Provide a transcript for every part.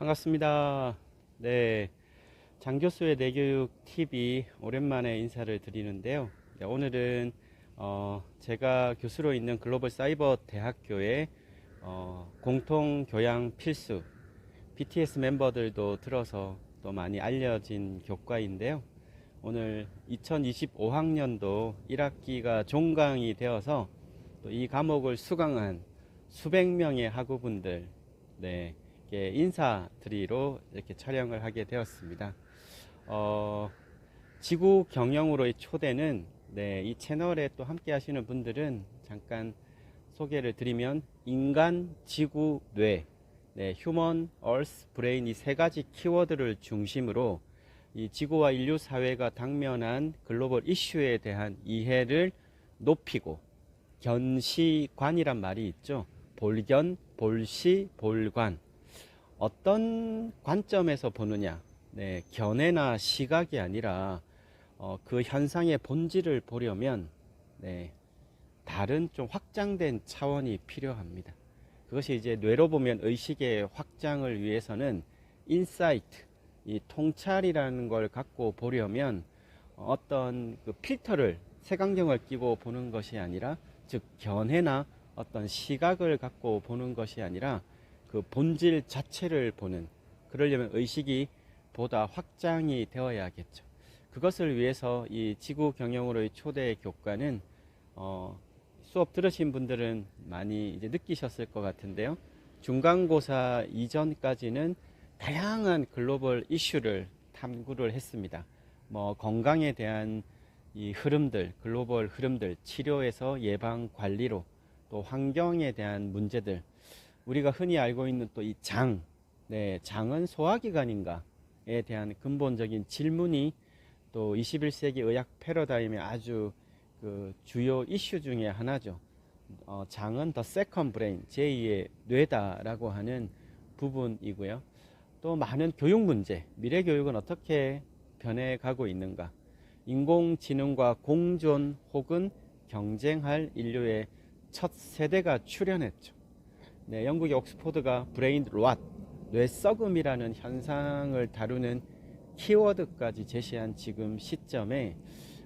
반갑습니다. 네. 장 교수의 내교육 TV 오랜만에 인사를 드리는데요. 네, 오늘은 어, 제가 교수로 있는 글로벌 사이버 대학교의 어, 공통 교양 필수 BTS 멤버들도 들어서 또 많이 알려진 교과인데요. 오늘 2025학년도 1학기가 종강이 되어서 또 이 과목을 수강한 수백 명의 학우분들, 네, 인사드리러 이렇게 촬영을 하게 되었습니다. 어, 지구 경영으로의 초대는 네, 이 채널에 또 함께 하시는 분들은 잠깐 소개를 드리면 인간, 지구, 뇌, 네, 휴먼, 얼스, 브레인 이 세 가지 키워드를 중심으로 이 지구와 인류 사회가 당면한 글로벌 이슈에 대한 이해를 높이고 견시관이란 말이 있죠. 볼견, 볼시, 볼관. 어떤 관점에서 보느냐. 네, 견해나 시각이 아니라 어, 그 현상의 본질을 보려면 네, 다른 좀 확장된 차원이 필요합니다. 그것이 이제 뇌로 보면 의식의 확장을 위해서는 인사이트, 이 통찰이라는 걸 갖고 보려면 어떤 그 필터를 색안경을 끼고 보는 것이 아니라 즉 견해나 어떤 시각을 갖고 보는 것이 아니라 그 본질 자체를 보는 그러려면 의식이 보다 확장이 되어야겠죠. 그것을 위해서 이 지구 경영으로의 초대 교과는 어, 수업 들으신 분들은 많이 이제 느끼셨을 것 같은데요. 중간고사 이전까지는 다양한 글로벌 이슈를 탐구를 했습니다. 뭐 건강에 대한 이 흐름들, 글로벌 흐름들, 치료에서 예방 관리로 또 환경에 대한 문제들, 우리가 흔히 알고 있는 또 이 장, 네, 장은 소화기관인가에 대한 근본적인 질문이 또 21세기 의학 패러다임의 아주 그 주요 이슈 중에 하나죠. 어, 장은 더 세컨 브레인, 제2의 뇌다라고 하는 부분이고요. 또 많은 교육 문제, 미래 교육은 어떻게 변해가고 있는가? 인공지능과 공존 혹은 경쟁할 인류의 첫 세대가 출현했죠. 네, 영국의 옥스포드가 브레인 롯, 뇌 썩음이라는 현상을 다루는 키워드까지 제시한 지금 시점에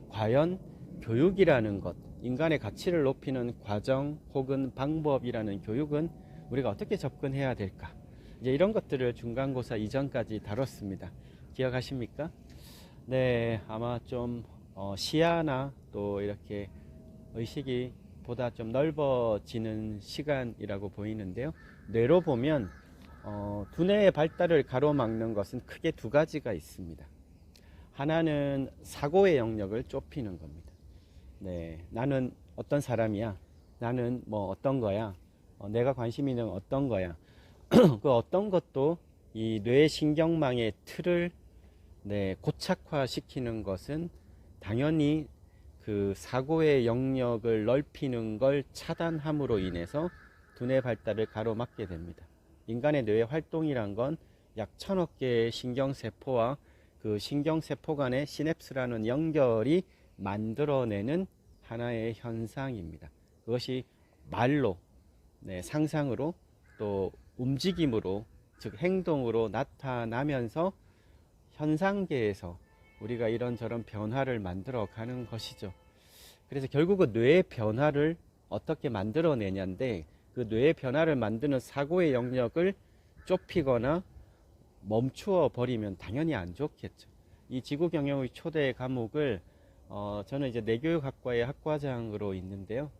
과연 교육이라는 것, 인간의 가치를 높이는 과정 혹은 방법이라는 교육은 우리가 어떻게 접근해야 될까? 이제 이런 것들을 중간고사 이전까지 다뤘습니다. 기억하십니까? 네, 아마 좀 어, 시야나 또 이렇게 의식이 보다 좀 넓어지는 시간이라고 보이는데요. 뇌로 보면 어, 두뇌의 발달을 가로막는 것은 크게 두 가지가 있습니다. 하나는 사고의 영역을 좁히는 겁니다. 네, 나는 어떤 사람이야? 나는 뭐 어떤 거야? 어, 내가 관심 있는 어떤 거야? 그 어떤 것도 이 뇌 신경망의 틀을 네, 고착화시키는 것은 당연히 그 사고의 영역을 넓히는 걸 차단함으로 인해서 두뇌 발달을 가로막게 됩니다. 인간의 뇌 활동이란 건 약 천억 개의 신경세포와 그 신경세포 간의 시냅스라는 연결이 만들어내는 하나의 현상입니다. 그것이 말로, 네, 상상으로 또 움직임으로, 즉 행동으로 나타나면서 현상계에서 우리가 이런저런 변화를 만들어 가는 것이죠. 그래서 결국은 뇌의 변화를 어떻게 만들어내냐인데 그 뇌의 변화를 만드는 사고의 영역을 좁히거나 멈추어 버리면 당연히 안 좋겠죠. 이 지구 경영의 초대 과목을 어, 저는 이제 내교육학과의 학과장으로 있는데요.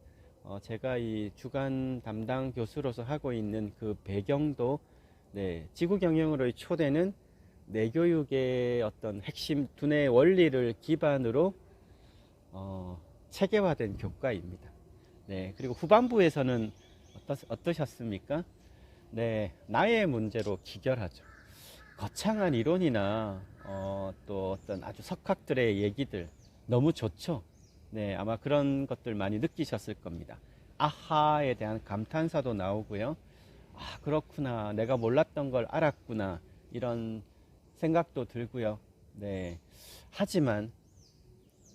어, 제가 이 주간 담당 교수로서 하고 있는 그 배경도 네, 지구 경영으로의 초대는 내교육의 어떤 핵심 두뇌 원리를 기반으로 어, 체계화된 교과입니다. 네, 그리고 후반부에서는 어떠, 어떠셨습니까? 네, 나의 문제로 기결하죠. 거창한 이론이나 어, 또 어떤 아주 석학들의 얘기들 너무 좋죠. 네, 아마 그런 것들 많이 느끼셨을 겁니다. 아하에 대한 감탄사도 나오고요. 아, 그렇구나. 내가 몰랐던 걸 알았구나. 이런 생각도 들고요. 네. 하지만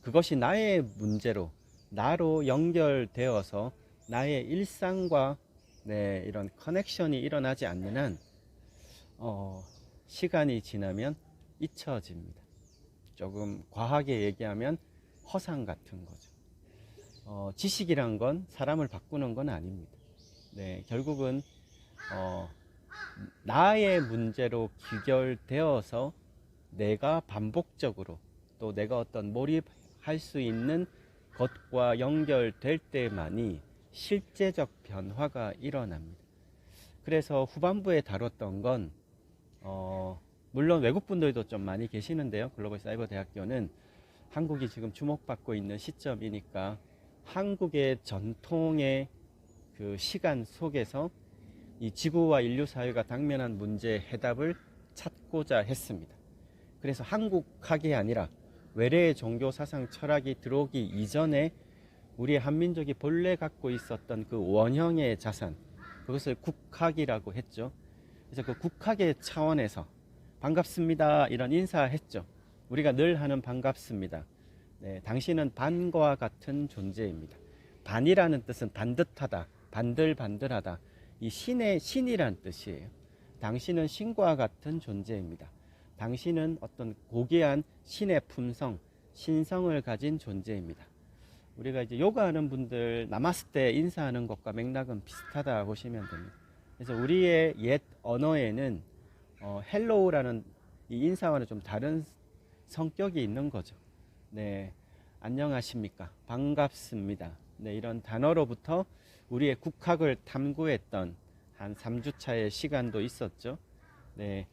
그것이 나의 문제로, 나로 연결되어서 나의 일상과 네, 이런 커넥션이 일어나지 않는 한 어, 시간이 지나면 잊혀집니다. 조금 과하게 얘기하면 허상 같은 거죠. 어, 지식이란 건 사람을 바꾸는 건 아닙니다. 네, 결국은 어, 나의 문제로 귀결되어서 내가 반복적으로 또 내가 어떤 몰입할 수 있는 것과 연결될 때만이 실제적 변화가 일어납니다. 그래서 후반부에 다뤘던 건 어, 물론 외국 분들도 좀 많이 계시는데요. 글로벌 사이버 대학교는 한국이 지금 주목받고 있는 시점이니까 한국의 전통의 그 시간 속에서 이 지구와 인류 사회가 당면한 문제의 해답을 찾고자 했습니다. 그래서 한국학이 아니라 외래의 종교 사상 철학이 들어오기 이전에 우리 한민족이 본래 갖고 있었던 그 원형의 자산, 그것을 국학이라고 했죠. 그래서 그 국학의 차원에서 반갑습니다. 이런 인사했죠. 우리가 늘 하는 반갑습니다. 네, 당신은 반과 같은 존재입니다. 반이라는 뜻은 반듯하다, 반들반들하다. 이 신의 신이란 뜻이에요. 당신은 신과 같은 존재입니다. 당신은 어떤 고귀한 신의 품성, 신성을 가진 존재입니다. 우리가 이제 요가하는 분들 나마스테 인사하는 것과 맥락은 비슷하다 보시면 됩니다. 그래서 우리의 옛 언어에는 어, 헬로우라는 이 인사와는 좀 다른 성격이 있는 거죠. 네, 안녕하십니까, 반갑습니다. 네, 이런 단어로부터 우리의 국학을 탐구했던 한 3주차의 시간도 있었죠. 네,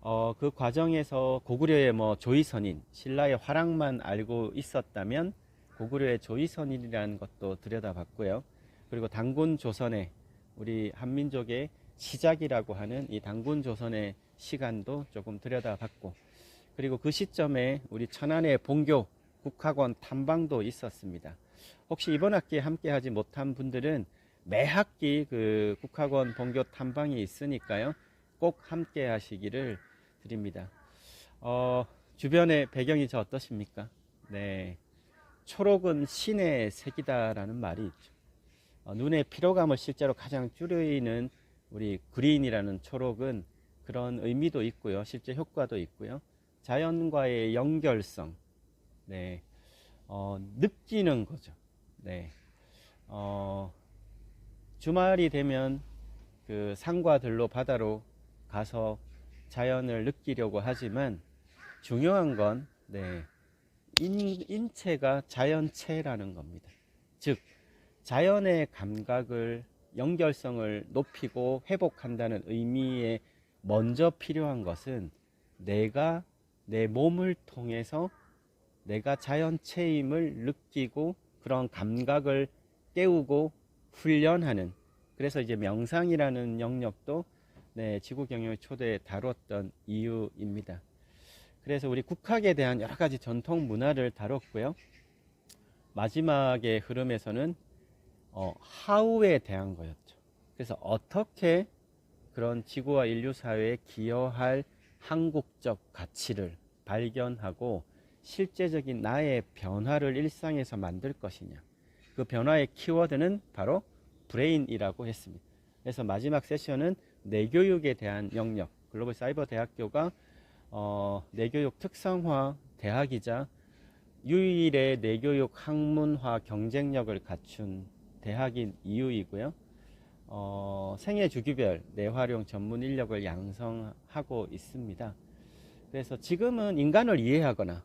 어, 그 과정에서 고구려의 뭐 조이선인, 신라의 화랑만 알고 있었다면 고구려의 조이선인이라는 것도 들여다봤고요. 그리고 당군 조선의 우리 한민족의 시작이라고 하는 이 당군 조선의 시간도 조금 들여다봤고 그리고 그 시점에 우리 천안의 본교 국학원 탐방도 있었습니다. 혹시 이번 학기에 함께 하지 못한 분들은 매 학기 그 국학원 본교 탐방이 있으니까요. 꼭 함께 하시기를 드립니다. 어, 주변의 배경이 저 어떠십니까? 네. 초록은 신의 색이다라는 말이 있죠. 어, 눈의 피로감을 실제로 가장 줄이는 우리 그린이라는 초록은 그런 의미도 있고요. 실제 효과도 있고요. 자연과의 연결성, 네, 어, 느끼는 거죠. 네, 어, 주말이 되면 그 산과 들로 바다로 가서 자연을 느끼려고 하지만 중요한 건 네, 인, 인체가 자연체라는 겁니다. 즉 자연의 감각을 연결성을 높이고 회복한다는 의미에 먼저 필요한 것은 내가 내 몸을 통해서 내가 자연체임을 느끼고 그런 감각을 깨우고 훈련하는 그래서 이제 명상이라는 영역도 네, 지구 경영의 초대에 다뤘던 이유입니다. 그래서 우리 국학에 대한 여러 가지 전통 문화를 다뤘고요. 마지막의 흐름에서는 어, 하우에 대한 거였죠. 그래서 어떻게 그런 지구와 인류 사회에 기여할 한국적 가치를 발견하고 실제적인 나의 변화를 일상에서 만들 것이냐. 그 변화의 키워드는 바로 브레인이라고 했습니다. 그래서 마지막 세션은 내교육에 대한 영역, 글로벌 사이버 대학교가 어, 내교육 특성화 대학이자 유일의 내교육 학문화 경쟁력을 갖춘 대학인 이유이고요. 어, 생애 주기별 내활용 전문 인력을 양성하고 있습니다. 그래서 지금은 인간을 이해하거나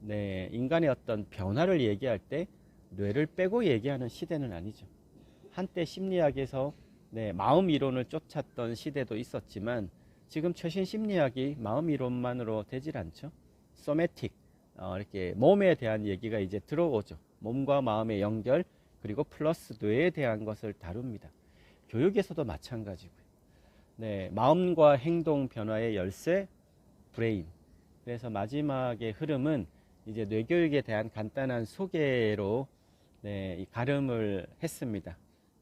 네, 인간의 어떤 변화를 얘기할 때 뇌를 빼고 얘기하는 시대는 아니죠. 한때 심리학에서 네, 마음 이론을 쫓았던 시대도 있었지만 지금 최신 심리학이 마음 이론만으로 되질 않죠. 소매틱 어, 이렇게 몸에 대한 얘기가 이제 들어오죠. 몸과 마음의 연결 그리고 플러스 뇌에 대한 것을 다룹니다. 교육에서도 마찬가지고요. 네, 마음과 행동 변화의 열쇠 브레인. 그래서 마지막의 흐름은 이제 뇌교육에 대한 간단한 소개로 네, 이 가름을 했습니다.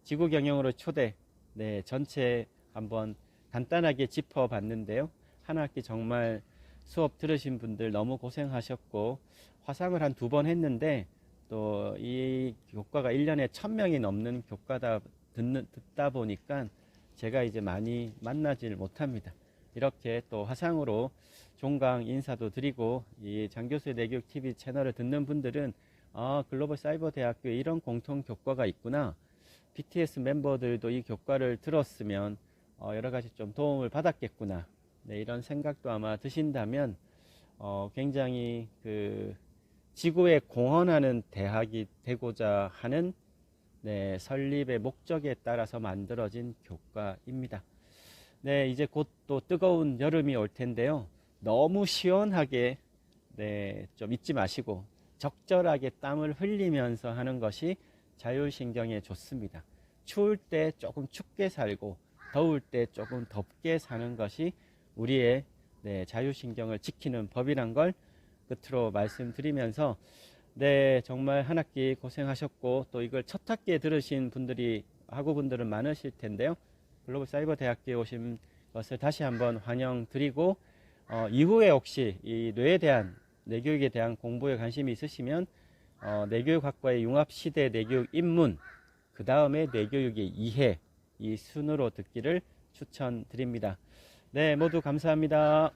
지구 경영으로 초대 네, 전체 한번 간단하게 짚어봤는데요. 한 학기 정말 수업 들으신 분들 너무 고생하셨고 화상을 한 두 번 했는데 또 이 교과가 1년에 1000명이 넘는 교과다 듣는, 듣다 보니까 제가 이제 많이 만나질 못합니다. 이렇게 또 화상으로 종강 인사도 드리고 이 장교수의 내교육 TV 채널을 듣는 분들은 아 글로벌 사이버 대학교에 이런 공통 교과가 있구나. BTS 멤버들도 이 교과를 들었으면 어, 여러 가지 좀 도움을 받았겠구나. 네, 이런 생각도 아마 드신다면 어, 굉장히 그 지구에 공헌하는 대학이 되고자 하는 네, 설립의 목적에 따라서 만들어진 교과입니다. 네, 이제 곧 또 뜨거운 여름이 올 텐데요. 너무 시원하게 네, 좀 잊지 마시고 적절하게 땀을 흘리면서 하는 것이 자율신경에 좋습니다. 추울 때 조금 춥게 살고 더울 때 조금 덥게 사는 것이 우리의 네, 자율신경을 지키는 법이란 걸 끝으로 말씀드리면서 네, 정말 한 학기 고생하셨고 또 이걸 첫 학기에 들으신 분들이 학우분들은 많으실 텐데요. 글로벌 사이버 대학교에 오신 것을 다시 한번 환영드리고 어, 이후에 혹시 이 뇌에 대한 뇌교육에 대한 공부에 관심이 있으시면 어, 뇌교육학과의 융합시대 뇌교육 입문 그 다음에 뇌교육의 이해 이 순으로 듣기를 추천드립니다. 네, 모두 감사합니다.